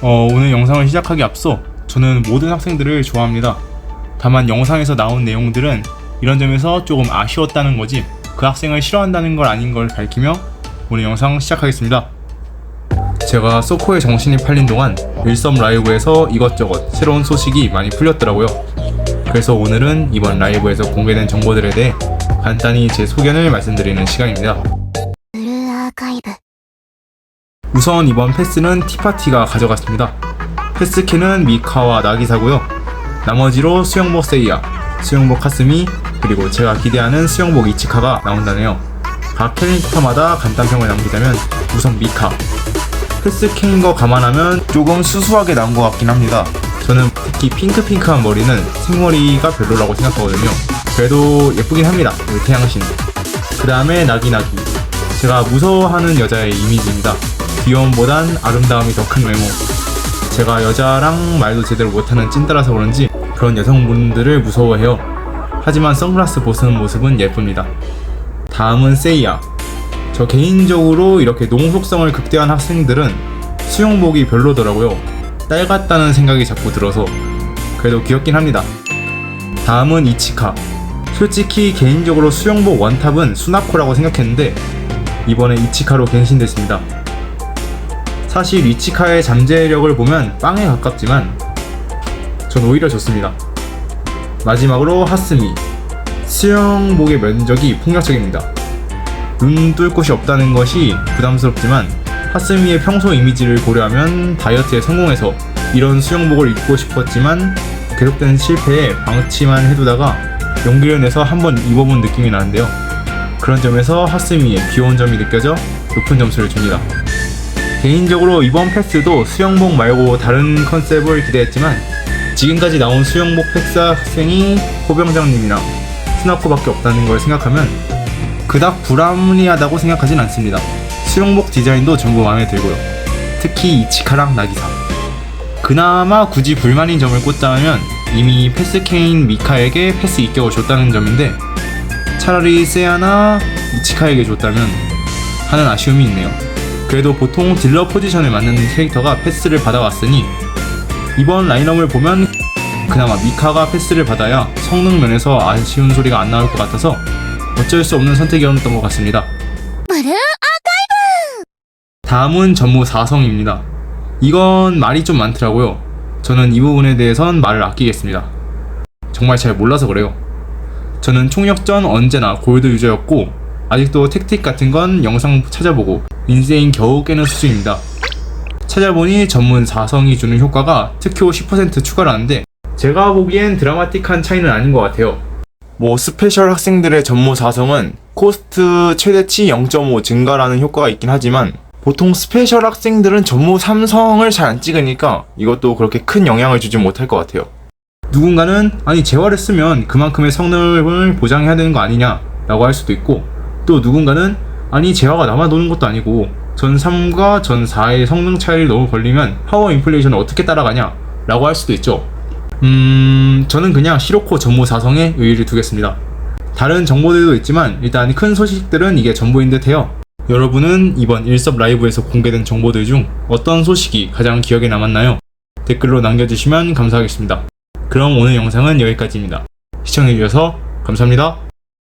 어, 오늘 영상을 시작하기 앞서 저는 모든 학생들을 좋아합니다. 다만 영상에서 나온 내용들은 이런 점에서 조금 아쉬웠다는 거지 그 학생을 싫어한다는 걸 아닌 걸 밝히며 오늘 영상 시작하겠습니다. 제가 소코에 정신이 팔린 동안 일섬 라이브에서 이것저것 새로운 소식이 많이 풀렸더라고요. 그래서 오늘은 이번 라이브에서 공개된 정보들에 대해 간단히 제 소견을 말씀드리는 시간입니다. 우선 이번 패스는 티파티가 가져갔습니다. 패스캔은 미카와 나기사고요. 나머지로 수영복 세이야, 수영복 카스미, 그리고 제가 기대하는 수영복 이치카가 나온다네요. 각 캐릭터마다 간단평을 남기자면 우선 미카. 패스캔인 거 감안하면 조금 수수하게 나온 것 같긴 합니다. 저는 특히 핑크핑크한 머리는 생머리가 별로라고 생각하거든요. 그래도 예쁘긴 합니다. 우리 태양신. 그 다음에 나기나기. 제가 무서워하는 여자의 이미지입니다. 귀여움보단 아름다움이 더 큰 외모. 제가 여자랑 말도 제대로 못하는 찐따라서 그런지 그런 여성분들을 무서워해요. 하지만 선글라스 벗은 모습은 예쁩니다. 다음은 세이야. 저 개인적으로 이렇게 농속성을 극대화한 학생들은 수영복이 별로더라고요. 딸 같다는 생각이 자꾸 들어서 그래도 귀엽긴 합니다. 다음은 이치카. 솔직히 개인적으로 수영복 원탑은 수나코라고 생각했는데 이번에 이치카로 갱신됐습니다. 사실 이치카의 잠재력을 보면 빵에 가깝지만 전 오히려 좋습니다. 마지막으로 하스미. 수영복의 면적이 폭력적입니다. 눈뜰 곳이 없다는 것이 부담스럽지만 하스미의 평소 이미지를 고려하면 다이어트에 성공해서 이런 수영복을 입고 싶었지만 계속된 실패에 방치만 해두다가 용기를 내서 한번 입어본 느낌이 나는데요. 그런 점에서 하스미의 귀여운 점이 느껴져 높은 점수를 줍니다. 개인적으로 이번 패스도 수영복 말고 다른 컨셉을 기대했지만 지금까지 나온 수영복 패스 학생이 호병장님이랑 스나코밖에 없다는 걸 생각하면 그닥 불합리하다고 생각하진 않습니다. 수영복 디자인도 전부 마음에 들고요. 특히 이치카랑 나기사. 그나마 굳이 불만인 점을 꽂자면 이미 패스케인 미카에게 패스 입격을 줬다는 점인데 차라리 세아나 이치카에게 줬다면 하는 아쉬움이 있네요. 그래도 보통 딜러 포지션에 맞는 캐릭터가 패스를 받아왔으니 이번 라인업을 보면 그나마 미카가 패스를 받아야 성능 면에서 아쉬운 소리가 안 나올 것 같아서 어쩔 수 없는 선택이었던 것 같습니다. 다음은 전무 4성입니다. 이건 말이 좀 많더라고요. 저는 이 부분에 대해선 말을 아끼겠습니다. 정말 잘 몰라서 그래요. 저는 총력전 언제나 골드 유저였고 아직도 택틱 같은 건 영상 찾아보고 인생 겨우 깨는 수준입니다. 찾아보니 전문 4성이 주는 효과가 특효 10% 추가라는데 제가 보기엔 드라마틱한 차이는 아닌 것 같아요. 뭐 스페셜 학생들의 전무 4성은 코스트 최대치 0.5 증가라는 효과가 있긴 하지만 보통 스페셜 학생들은 전무 3성을 잘 안 찍으니까 이것도 그렇게 큰 영향을 주지 못할 것 같아요. 누군가는 아니 재활을 쓰면 그만큼의 성능을 보장해야 되는 거 아니냐 라고 할 수도 있고 또 누군가는 아니 재화가 남아 도는 것도 아니고 전 3과 전 4의 성능 차이를 너무 벌리면 파워 인플레이션을 어떻게 따라가냐 라고 할 수도 있죠. 음 저는 그냥 시로코 전무 4성에 의의를 두겠습니다. 다른 정보들도 있지만 일단 큰 소식들은 이게 전부인 듯 해요. 여러분은 이번 일섭 라이브에서 공개된 정보들 중 어떤 소식이 가장 기억에 남았나요? 댓글로 남겨주시면 감사하겠습니다. 그럼 오늘 영상은 여기까지입니다. 시청해주셔서 감사합니다.